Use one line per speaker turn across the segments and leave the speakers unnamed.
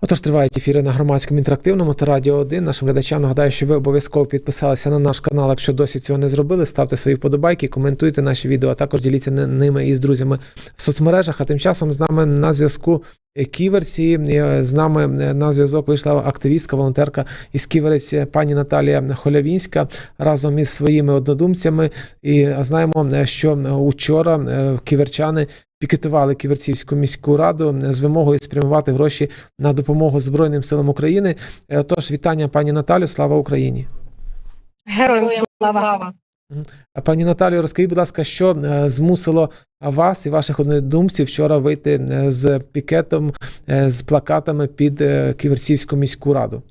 Отож, тривають ефіри на громадському інтерактивному та радіо 1. Нашим глядачам нагадаю, що ви обов'язково підписалися на наш канал. Якщо досі цього не зробили, ставте свої вподобайки, коментуйте наші відео, а також діліться ними із друзями в соцмережах. А тим часом з нами на зв'язку ківерці. Е, З нами е, на зв'язок вийшла активістка, волонтерка із ківерець пані Наталія Холявінська разом із своїми однодумцями. І знаємо, е, що учора ківерчани пікетували Ківерцівську міську раду е, з вимогою спрямувати гроші на допомогу Збройним силам України. Е, Тож вітання, пані Наталю, слава Україні.
Героям слава.
Пані Наталію, розкажіть, будь ласка, що е, змусило вас і ваших однодумців вчора вийти з пікетом, з плакатами під Ківерцівську міську раду?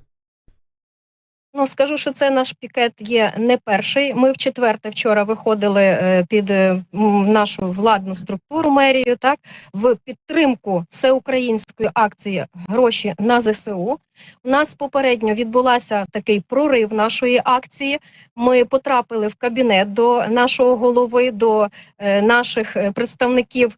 Ну скажу, що це наш пікет є не перший. Ми в четверте вчора виходили е, під е, нашу владну структуру мерію, так в підтримку всеукраїнської акції гроші на ЗСУ. У нас попередньо відбулася такий прорив нашої акції. Ми потрапили в кабінет до нашого голови, до е, наших представників.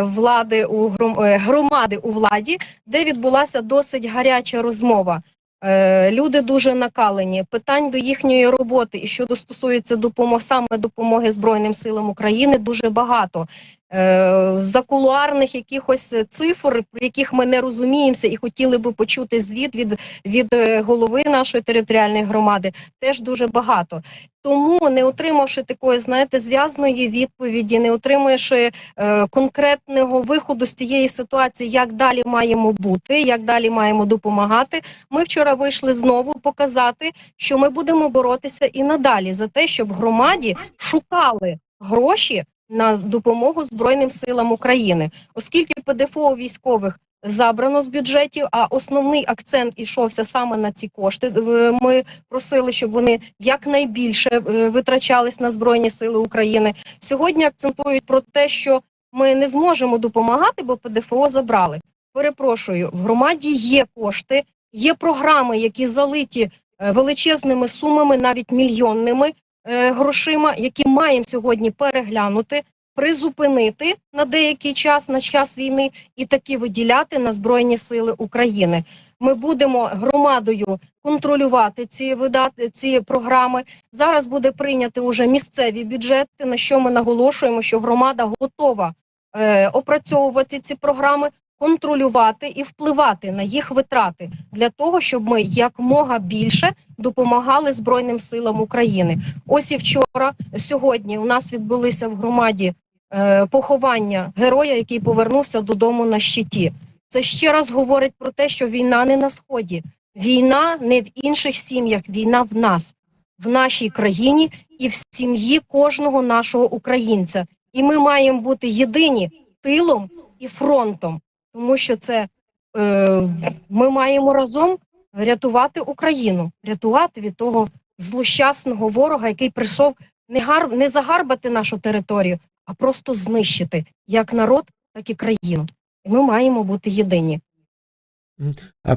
Влади у гром- громади у владі, де відбулася досить гаряча розмова. Е, Люди дуже накалені. Питань до їхньої роботи і що стосується допомоги саме допомоги Збройним силам України, дуже багато. Е, Закулуарних якихось цифр, яких ми не розуміємося, і хотіли би почути звіт від, від е, голови нашої територіальної громади, теж дуже багато. Тому, не отримавши такої, знаєте, зв'язної відповіді, не отримуєши е, конкретного виходу з цієї ситуації, як далі маємо бути, як далі маємо допомагати. Ми вчора вийшли знову показати, що ми будемо боротися і надалі за те, щоб громаді шукали гроші на допомогу Збройним силам України, оскільки ПДФО військових. Забрано з бюджетів, а основний акцент ішовся саме на ці кошти. Е, Ми просили, щоб вони якнайбільше е, витрачались на збройні сили України. Сьогодні акцентують про те, що ми не зможемо допомагати, бо ПДФО забрали. Перепрошую, в громаді є кошти, є програми, які залиті е, величезними сумами, навіть мільйонними грошима, які маємо сьогодні переглянути, призупинити на деякий час, на час війни, і таки виділяти на Збройні Сили України. Ми будемо громадою контролювати ці видати ці програми. Зараз буде прийняти уже місцеві бюджети. На що ми наголошуємо, що громада готова е, опрацьовувати ці програми, контролювати і впливати на їх витрати для того, щоб ми якмога більше допомагали Збройним силам України. Ось і вчора, сьогодні у нас відбулися в громаді е, поховання героя, який повернувся додому на щиті. Це ще раз говорить про те, що війна не на сході, війна не в інших сім'ях, війна в нас, в нашій країні і в сім'ї кожного нашого українця. І ми маємо бути єдині тилом і фронтом, тому що це е, ми маємо разом рятувати Україну, рятувати від того злощасного ворога, який прийшов не гар не загарбати нашу територію, а просто знищити як народ, так і країну. І ми маємо бути єдині.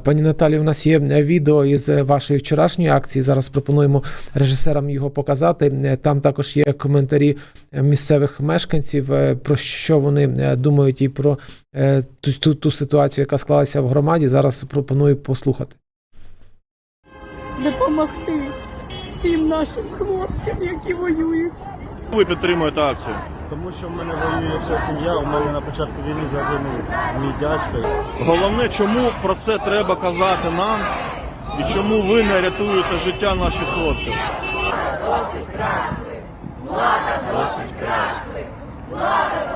Пані Наталі, у нас є е, відео із е, вашої вчорашньої акції. Зараз пропонуємо режисерам його показати. Е, Там також є коментарі місцевих мешканців, про що вони думають і про ту, ту, ту ситуацію, яка склалася в громаді. Зараз пропоную послухати.
допомогти всім нашим хлопцям, які воюють.
Ви підтримуєте акцію.
Тому що в мене воює вся сім'я, у мене на початку війни загинув мій дядько.
Головне, чому про це треба казати нам і чому ви не рятуєте життя наших хлопців. Влада досить крастина. Влада досить красна.
Влада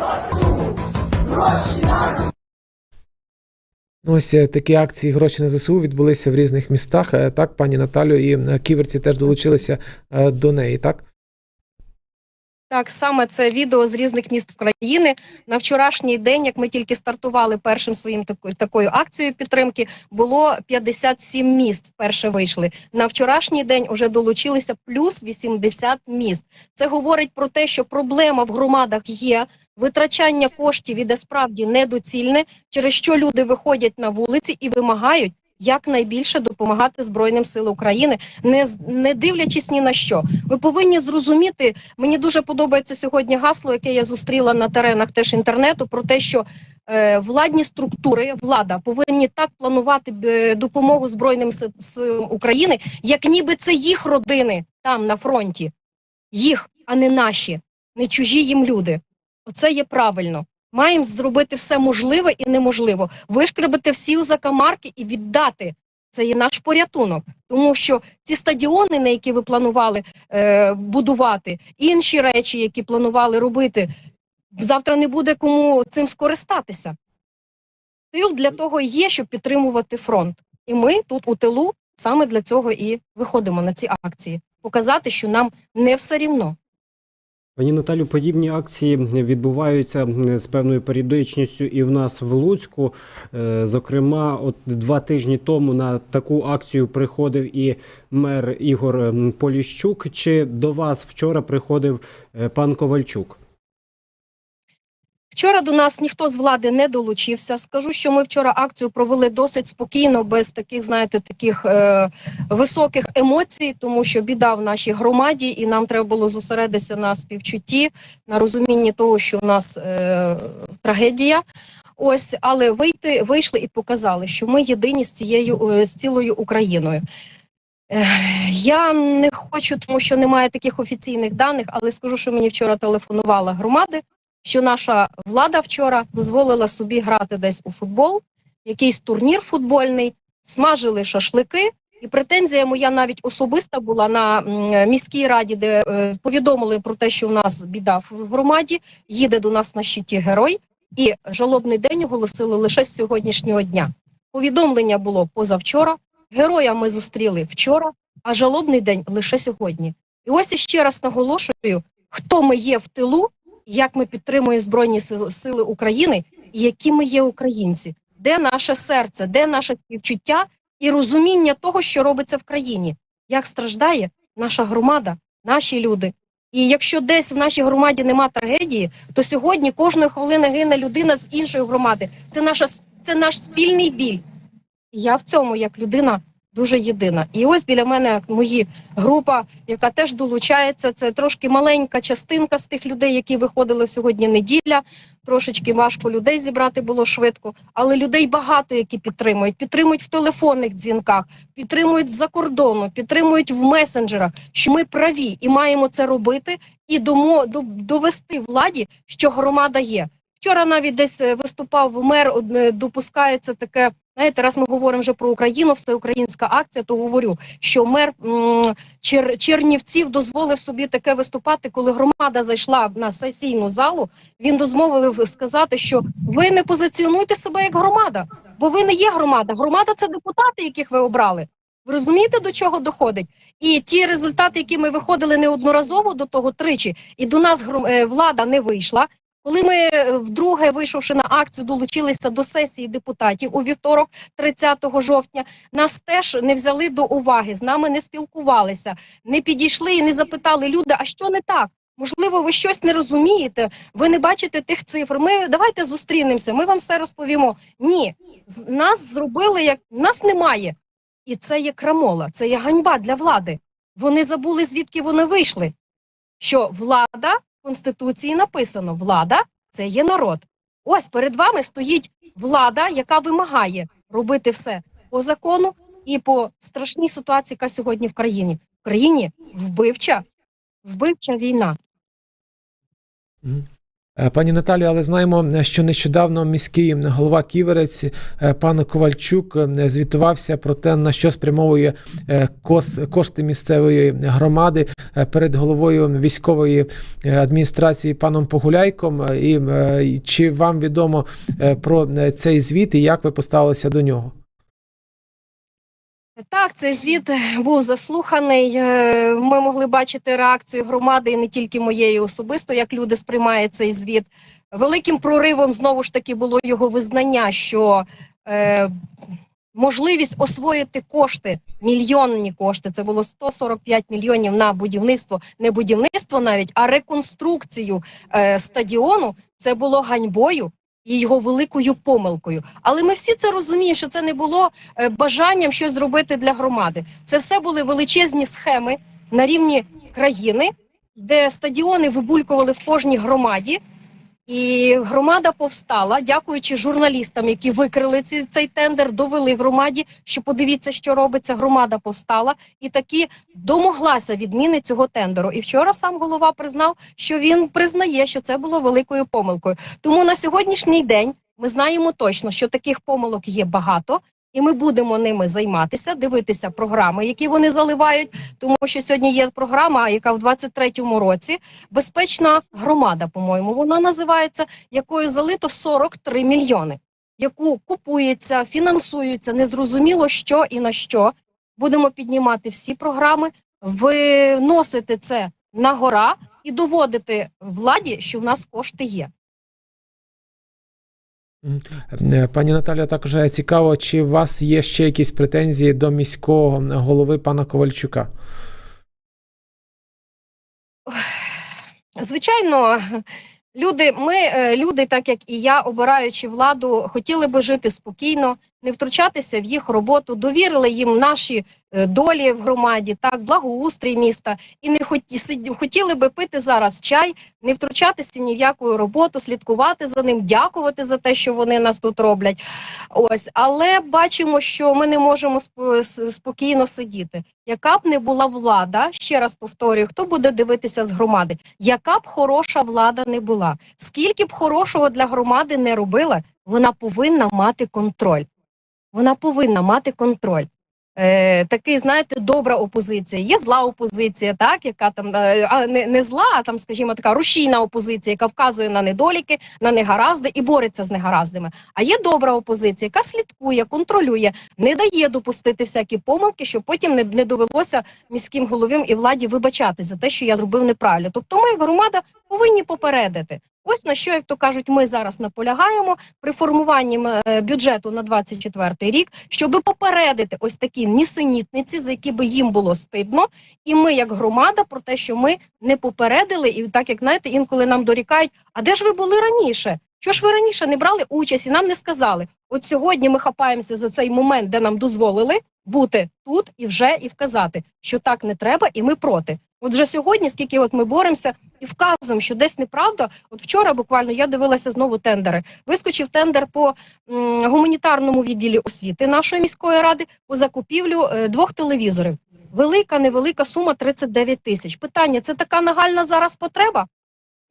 Ну, ось е, такі акції гроші на ЗСУ відбулися в різних містах. Е, Так, пані Наталю, і е, ківерці теж долучилися до неї, так?
Так, саме це відео з різних міст України на вчорашній день, як ми тільки стартували першим своїм такою такою акцією підтримки, було 57 міст. Вперше вийшли на вчорашній день. Уже долучилися плюс 80 міст. Це говорить про те, що проблема в громадах є. Витрачання коштів іде справді недоцільне, через що люди виходять на вулиці і вимагають якнайбільше допомагати Збройним силам України, не, не дивлячись ні на що. Ми повинні зрозуміти. Мені дуже подобається сьогодні гасло, яке я зустріла на теренах теж інтернету, про те, що е, владні структури, влада повинні так планувати е, допомогу Збройним силам України, як ніби це їх родини там на фронті, їх, а не наші, не чужі їм люди. Оце є правильно. Маємо зробити все можливе і неможливо, вишкребати всі закамарки і віддати. Це є наш порятунок, тому що ці стадіони, на які ви планували е, будувати, інші речі, які планували робити, завтра не буде кому цим скористатися. Тил для того є, щоб підтримувати фронт. І ми тут у тилу саме для цього і виходимо на ці акції, показати, що нам не все рівно.
Пані Наталю, подібні акції відбуваються з певною періодичністю і в нас в Луцьку. Е, Зокрема, от два тижні тому на таку акцію приходив і мер Ігор Поліщук. Чи до вас вчора приходив е, пан Ковальчук?
Вчора до нас ніхто з влади не долучився. Скажу, що ми вчора акцію провели досить спокійно, без таких, знаєте, таких е, високих емоцій, тому що біда в нашій громаді, і нам треба було зосередитися на співчутті, на розумінні того, що у нас е, трагедія. Ось, але вийти вийшли і показали, що ми єдині з цією е, з цілою Україною. Я не хочу, тому що немає таких офіційних даних, але скажу, що мені вчора телефонувала громади що наша влада вчора дозволила собі грати десь у футбол, якийсь турнір футбольний, смажили шашлики. І претензія моя навіть особиста була на міській раді, де е, повідомили про те, що в нас біда в громаді, їде до нас на щиті герой, і жалобний день оголосили лише з сьогоднішнього дня. Повідомлення було позавчора. Героя ми зустріли вчора, а жалобний день лише сьогодні. І ось іще раз наголошую, хто ми є в тилу, як ми підтримуємо Збройні Сили, України і які ми є українці, де наше серце, де наше співчуття і розуміння того, що робиться в країні, як страждає наша громада, наші люди. І якщо десь в нашій громаді нема трагедії, то сьогодні кожної хвилини гине людина з іншої громади. Це наша це наш спільний біль. Я в цьому як людина дуже єдина. І ось біля мене мої група, яка теж долучається. Це трошки маленька частинка з тих людей, які виходили сьогодні неділя. Трошечки важко людей зібрати було швидко, але людей багато, які підтримують. Підтримують в телефонних дзвінках, підтримують з-за кордону, підтримують в месенджерах. Що ми праві і маємо це робити, і домо довести владі, що громада є. Вчора навіть десь е, виступав мер, допускається таке. Знаєте, раз ми говоримо вже про Україну, всеукраїнська акція, то говорю, що мер Чер, Чернівців дозволив собі таке виступати, коли громада зайшла на сесійну залу. Він дозволив сказати, що ви не позиціонуйте себе як громада, бо ви не є громада. Громада це депутати, яких ви обрали. Ви розумієте, до чого доходить? І ті результати, які ми виходили неодноразово до того тричі, і до нас е, влада не вийшла. Коли ми е, вдруге, вийшовши на акцію, долучилися до сесії депутатів у вівторок, 30 жовтня, нас теж не взяли до уваги, з нами не спілкувалися, не підійшли і не запитали люди, а що не так? Можливо, ви щось не розумієте, ви не бачите тих цифр. Ми давайте зустрінемося, ми вам все розповімо. Ні, нас зробили як нас немає. І це є крамола, це є ганьба для влади. Вони забули, звідки вони вийшли. Що влада Конституції написано: влада це є народ. Ось перед вами стоїть влада, яка вимагає робити все по закону і по страшній ситуації, яка сьогодні в країні. В країні вбивча, вбивча війна.
Е, Пані Наталію, але знаємо, е, що нещодавно міський голова Ківерець, е, пан Ковальчук, звітувався про те, на що спрямовує кошти місцевої громади перед головою військової адміністрації паном Погуляйком. І чи вам відомо про цей звіт і як ви поставилися до нього?
Так, цей звіт був заслуханий. Е, Ми могли бачити реакцію громади і не тільки моєї особисто, як люди сприймають цей звіт. Великим проривом знову ж таки було його визнання, що е, можливість освоїти кошти, мільйонні кошти, це було 145 мільйонів на будівництво, не будівництво навіть, а реконструкцію е, стадіону. Це було ганьбою і його великою помилкою. Але ми всі це розуміємо, що це не було е, бажанням щось зробити для громади. Це все були величезні схеми на рівні країни, де стадіони вибулькували в кожній громаді. І громада повстала, дякуючи журналістам, які викрили ці, цей тендер, довели громаді, що подивіться, що робиться. Громада повстала і таки домоглася відміни цього тендеру. І вчора сам голова признав, що він признає, що це було великою помилкою. Тому на сьогоднішній день ми знаємо точно, що таких помилок є багато. І ми будемо ними займатися, дивитися програми, які вони заливають. Тому що сьогодні є програма, яка в 23-му році безпечна громада, по-моєму, вона називається, якою залито 43 мільйони, яку купується, фінансується, незрозуміло що і на що. Будемо піднімати всі програми, виносити це на гора і доводити владі, що в нас кошти є.
Е, Пані Наталя, також цікаво, чи у вас є ще якісь претензії до міського голови пана Ковальчука?
Звичайно, люди, ми, е, люди, так як і я, обираючи владу, хотіли би жити спокійно, не втручатися в їх роботу, довірили їм наші е, долі в громаді, так, благоустрій міста, і не хоті, хотіли би пити зараз чай, не втручатися ні в яку роботу, слідкувати за ним, дякувати за те, що вони нас тут роблять. Ось, але бачимо, що ми не можемо сп- спокійно сидіти. Яка б не була влада, ще раз повторюю, хто буде дивитися з громади, яка б хороша влада не була, скільки б хорошого для громади не робила, вона повинна мати контроль. Вона повинна мати контроль. Е, такий, знаєте, добра опозиція. Є зла опозиція, так, яка там е, а не, не зла, а там, скажімо, така рушійна опозиція, яка вказує на недоліки, на негаразди і бореться з негараздами. А є добра опозиція, яка слідкує, контролює, не дає допустити всякі помилки, щоб потім не, не довелося міським головам і владі вибачати за те, що я зробив неправильно. Тобто, ми, громада, повинні попередити. Ось на що, як то кажуть, ми зараз наполягаємо при формуванні е, бюджету на 24 рік, щоб попередити ось такі нісенітниці, за які би їм було стидно, і ми, як громада, про те, що ми не попередили, і так як знаєте, інколи нам дорікають, а де ж ви були раніше? Що ж ви раніше не брали участь і нам не сказали? От сьогодні ми хапаємося за цей момент, де нам дозволили бути тут і вже і вказати, що так не треба, і ми проти. От вже сьогодні, скільки от ми боремося і вказуємо, що десь неправда. От вчора буквально я дивилася знову тендери. Вискочив тендер по м, гуманітарному відділі освіти нашої міської ради по закупівлю е, двох телевізорів. Велика, невелика сума 39 тисяч. Питання: це така нагальна зараз потреба?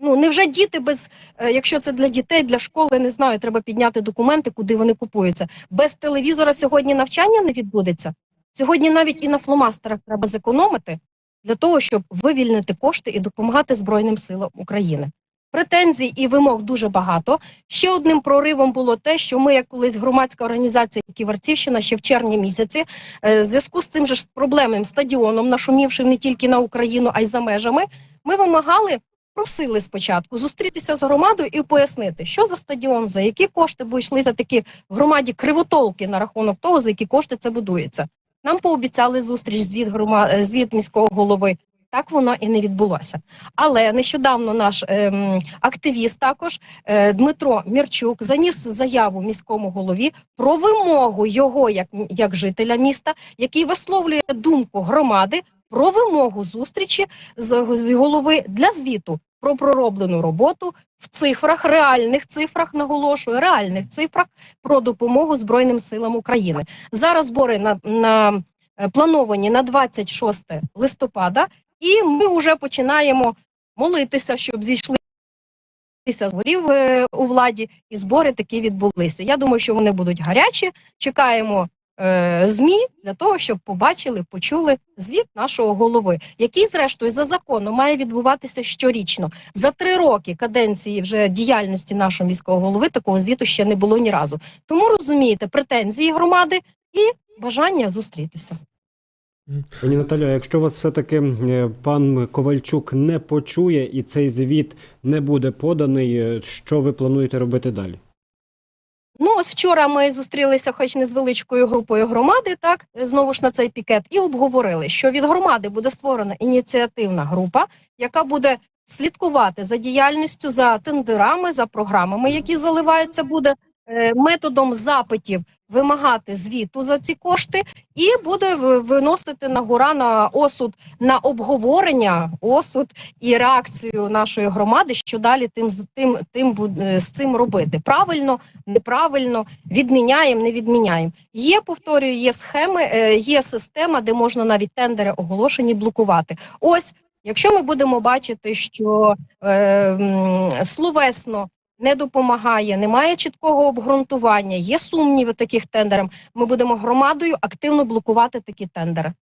Ну невже діти без, е, якщо це для дітей, для школи, не знаю, треба підняти документи, куди вони купуються. Без телевізора сьогодні навчання не відбудеться. Сьогодні навіть і на фломастерах треба зекономити для того, щоб вивільнити кошти і допомагати Збройним силам України. Претензій і вимог дуже багато. Ще одним проривом було те, що ми, як колись громадська організація Ківерцівщина, ще в червні місяці, е, в зв'язку з цим же проблемним стадіоном, нашумівшим не тільки на Україну, а й за межами, ми вимагали. Просили спочатку зустрітися з громадою і пояснити, що за стадіон, за які кошти, бо йшли за такі громаді кривотолки на рахунок того, за які кошти це будується. Нам пообіцяли зустріч звіт грома... е, звіт міського голови. Так воно і не відбулося. Але нещодавно наш ем, активіст, також е, Дмитро Мірчук, заніс заяву міському голові про вимогу його як, як жителя міста, який висловлює думку громади про вимогу зустрічі з, з голови для звіту про пророблену роботу в цифрах, реальних цифрах, наголошую, реальних цифрах про допомогу Збройним силам України. Зараз збори на, на е, плановані на 26 листопада, і ми вже починаємо молитися, щоб зійшли згорів е, у владі, і збори такі відбулися. Я думаю, що вони будуть гарячі. Чекаємо ЗМІ для того, щоб побачили, почули звіт нашого голови, який, зрештою, за законом має відбуватися щорічно. За три роки каденції вже діяльності нашого міського голови такого звіту ще не було ні разу. Тому розумієте претензії громади і бажання зустрітися.
Пані Наталя, якщо вас все-таки е, пан Ковальчук не почує і цей звіт не буде поданий, е, що ви плануєте робити далі?
Ну, ось вчора ми зустрілися, хоч не з величкою групою громади, так знову ж на цей пікет, і обговорили, що від громади буде створена ініціативна група, яка буде слідкувати за діяльністю, за тендерами, за програмами, які заливаються, буде. е, методом запитів вимагати звіту за ці кошти, і буде виносити на гура на осуд на обговорення, осуд і реакцію нашої громади, що далі тим з тим, тим е, з цим робити. Правильно, неправильно, відміняємо, не відміняємо. Є, повторюю, є схеми, е, є система, де можна навіть тендери оголошені блокувати. Ось, якщо ми будемо бачити, що е, словесно не допомагає, немає чіткого обґрунтування, є сумніви таких тендерах, ми будемо громадою активно блокувати такі тендери.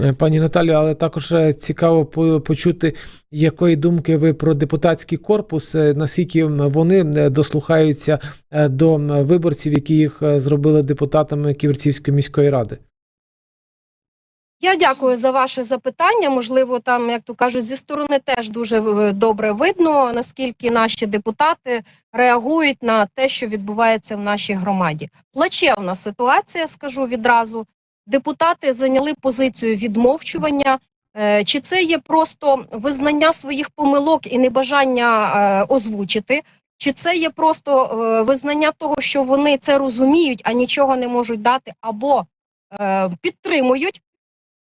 Е, Пані Наталію, але також е, цікаво почути, якої думки ви про депутатський корпус, е, наскільки вони дослухаються до виборців, які їх зробили депутатами Ківерцівської міської ради.
Я дякую за ваше запитання. Можливо, там, як то кажуть, зі сторони теж дуже е, добре видно, наскільки наші депутати реагують на те, що відбувається в нашій громаді. Плачевна ситуація, скажу відразу. Депутати зайняли позицію відмовчування. Е, Чи це є просто визнання своїх помилок і небажання е, озвучити? Чи це є просто визнання того, що вони це розуміють, а нічого не можуть дати, або підтримують?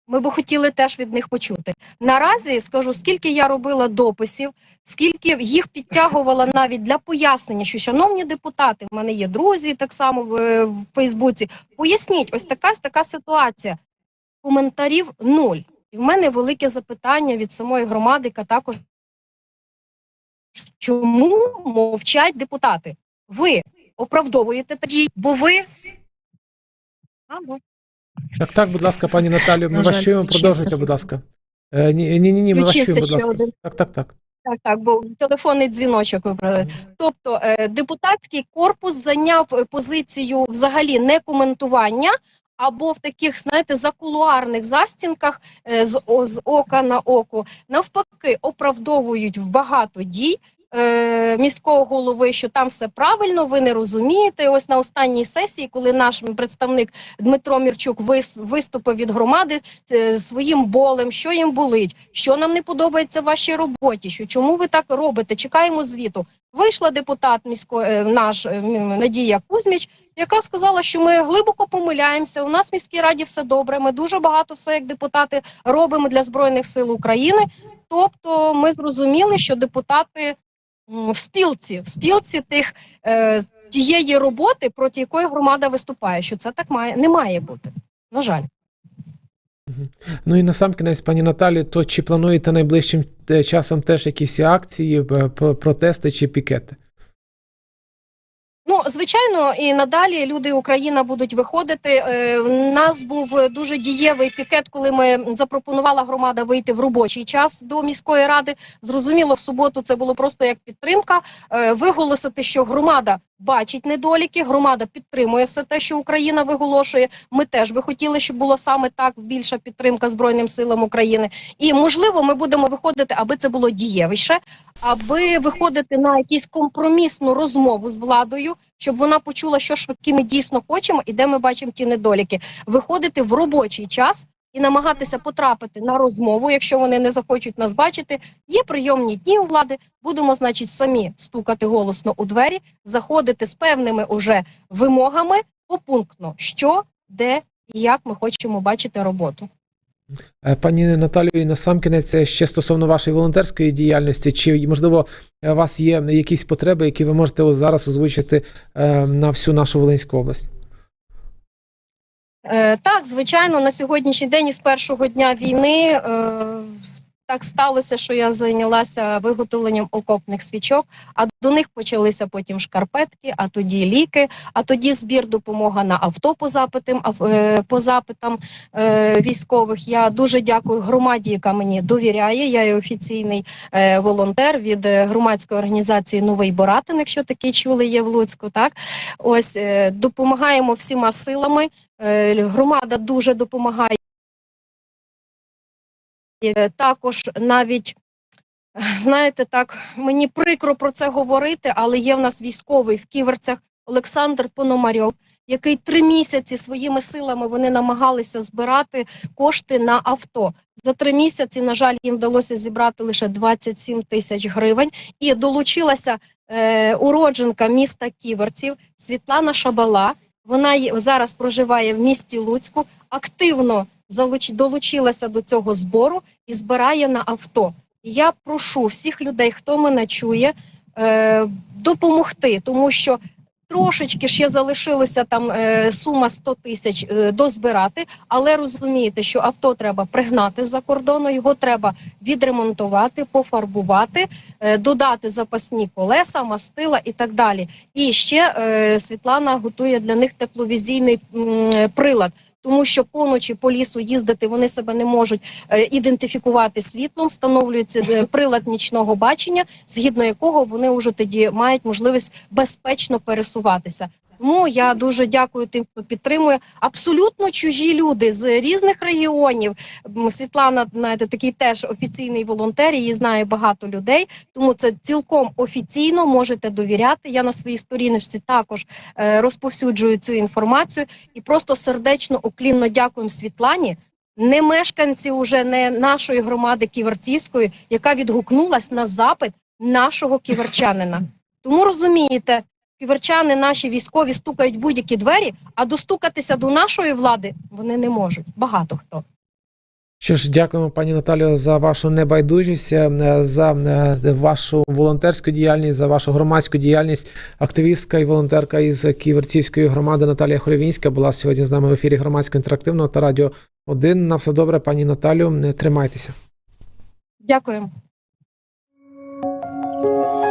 Ми би хотіли теж від них почути. Наразі скажу, скільки я робила дописів, скільки їх підтягувала навіть для пояснення, що шановні депутати, в мене є друзі так само в, в Фейсбуці. Поясніть, ось така така ситуація. Коментарів нуль. І в мене велике запитання від самої громади, яка також чому мовчать депутати? Ви оправдовуєте такі, бо ви.
Так, так, будь ласка, пані Наталію, ми
На
вас
жаль,
чуємо.
включився.
Продовжуйте, будь ласка. Е, Ні, ні, ні, ні, ми вас
Включився
чуємо, будь
ще
ласка.
один.
Так, так, так.
Так, так, бо телефонний дзвіночок вибрали. Тобто е, депутатський корпус зайняв е, позицію взагалі не коментування, або в таких, знаєте, закулуарних застінках е, з, о- з ока на око, навпаки, оправдовують в багато дій. Е, Міського голови, що там все правильно, ви не розумієте. Ось на останній сесії, коли наш представник Дмитро Мірчук вис- виступив від громади е, своїм болем, що їм болить, що нам не подобається в вашій роботі, що чому ви так робите? Чекаємо звіту. Вийшла депутат міської е, наш Надія Кузьміч, яка сказала, що ми глибоко помиляємося. У нас в міській раді все добре. Ми дуже багато все як депутати робимо для збройних сил України. Тобто, ми зрозуміли, що депутати в спілці, в спілці тих е, тієї роботи, проти якої громада виступає, що це так має не має бути. На жаль.
Ну і на сам кінець, пані Наталі, то чи плануєте найближчим е, часом теж якісь акції, е, протести чи пікети?
Звичайно, і надалі люди Україна будуть виходити. Е, У нас був е, дуже дієвий пікет, коли ми запропонувала громада вийти в робочий час до міської ради. Зрозуміло, в суботу це було просто як підтримка. Е, Виголосити, що громада бачить недоліки, громада підтримує все те, що Україна виголошує. Ми теж би хотіли, щоб було саме так більша підтримка Збройним силам України. І можливо, ми будемо виходити, аби це було дієвіше, аби виходити на якусь компромісну розмову з владою, щоб вона почула, що ж ми дійсно хочемо, і де ми бачимо ті недоліки. Виходити в робочий час і намагатися потрапити на розмову, якщо вони не захочуть нас бачити. Є прийомні дні у влади. Будемо, значить, самі стукати голосно у двері, заходити з певними уже вимогами попунктно, що, де і як ми хочемо бачити роботу.
Е, Пані Наталію, і на сам кінець е, ще стосовно вашої волонтерської діяльності, чи можливо е, у вас є якісь потреби, які ви можете зараз озвучити на всю нашу Волинську область?
Е, так, звичайно, на сьогоднішній день із першого дня війни е, так сталося, що я зайнялася виготовленням окопних свічок, а до них почалися потім шкарпетки, а тоді ліки, а тоді збір допомога на авто по запитам, е, по запитам військових. Я дуже дякую громаді, яка мені довіряє. Я є офіційний волонтер від громадської організації Новий Боратин, якщо такі чули, є в Луцьку. Так ось допомагаємо всіма силами. Е, Громада дуже допомагає. Е, Також навіть, знаєте, так, мені прикро про це говорити, але є в нас військовий в Ківерцях Олександр Пономарьов, який три місяці своїми силами вони намагалися збирати кошти на авто. За три місяці, на жаль, їм вдалося зібрати лише 27 тисяч гривень, і долучилася е, уродженка міста Ківерців Світлана Шабала. Вона зараз проживає в місті Луцьку, активно залуч, долучилася до цього збору і збирає на авто. Я прошу всіх людей, хто мене чує, е, допомогти, тому що трошечки ще залишилося там е, сума 100 тисяч е, дозбирати, але розумієте, що авто треба пригнати за кордону, його треба відремонтувати, пофарбувати, е, додати запасні колеса, мастила і так далі. І ще Світлана готує для них тепловізійний прилад. Тому що поночі по лісу їздити вони себе не можуть е, ідентифікувати світлом, встановлюється е, прилад нічного бачення, згідно якого вони вже тоді мають можливість безпечно пересуватися. Тому я дуже дякую тим, хто підтримує. Абсолютно чужі люди з різних регіонів. Світлана, знаєте, такий теж офіційний волонтер. Її знає багато людей. Тому це цілком офіційно можете довіряти. Я на своїй сторіночці також е, розповсюджую цю інформацію і просто сердечно уклінно дякуємо Світлані. Не мешканці уже не нашої громади Ківерцівської, яка відгукнулась на запит нашого ківерчанина. Тому розумієте, ківерчани наші військові стукають будь-які двері, а достукатися до нашої влади вони не можуть. Багато хто.
Що ж, дякуємо, пані Наталію, за вашу небайдужість, е, за е, вашу волонтерську діяльність, за вашу громадську діяльність. Активістка і волонтерка із Ківерцівської громади Наталія Холівінська була сьогодні з нами в ефірі громадського інтерактивного та радіо 1. На все добре, пані Наталю. Не тримайтеся.
Дякуємо.